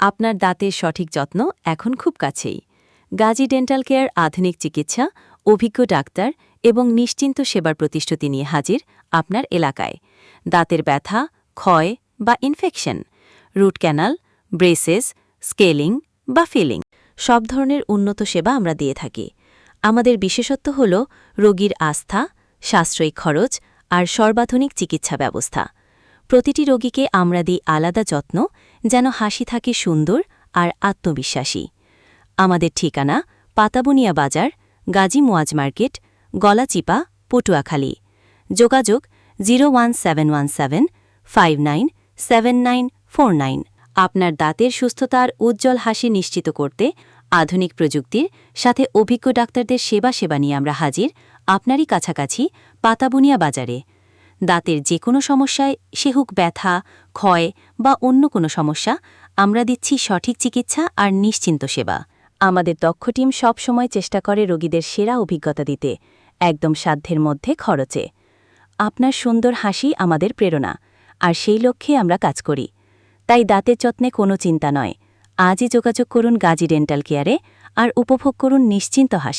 আপনার দাঁতের সঠিক যত্ন এখন খুব কাছেই। গাজী ডেন্টাল কেয়ার আধুনিক চিকিৎসা, অভিজ্ঞ ডাক্তার এবং নিশ্চিন্ত সেবার প্রতিশ্রুতি নিয়ে হাজির আপনার এলাকায়। দাঁতের ব্যথা, ক্ষয় বা infection root canal braces scaling বা ফিলিং সব ধরনের উন্নত সেবা আমরা দিয়ে থাকি। আমাদের বিশেষত্ব হল রোগীর আস্থা, সাশ্রয়ী খরচ আর সর্বাধুনিক চিকিৎসা ব্যবস্থা। প্রতিটি রোগীকে আমরা দিই আলাদা যত্ন, যেন হাসি থাকে সুন্দর আর আত্মবিশ্বাসী। আমাদের ঠিকানা পাতাবুনিয়া বাজার, গাজী মোয়াজ মার্কেট, গলাচিপা, পটুয়াখালী। যোগাযোগ zero one seven one seven five nine seven nine four nine. আপনার দাঁতের সুস্থতার উজ্জ্বল হাসি নিশ্চিত করতে আধুনিক প্রযুক্তির সাথে অভিজ্ঞ ডাক্তারদের সেবা সেবা নিয়ে আমরা হাজির। আপনারই কাছাকাছি পাতাবুনিয়া বাজারে। দাঁতের যে কোনো সমস্যায় সে হোক ব্যথা, ক্ষয় বা অন্য কোনো সমস্যা, আমরা দিচ্ছি সঠিক চিকিৎসা আর নিশ্চিন্ত সেবা। আমাদের দক্ষ টিম সবসময় চেষ্টা করে রোগীদের সেরা অভিজ্ঞতা দিতে, একদম সাধ্যের মধ্যে খরচে। আপনার সুন্দর হাসি আমাদের প্রেরণা, আর সেই লক্ষ্যে আমরা কাজ করি। তাই দাঁতের যত্নে কোনো চিন্তা নয়। আজই যোগাযোগ করুন গাজী ডেন্টাল কেয়ারে আর উপভোগ করুন নিশ্চিন্ত হাসি।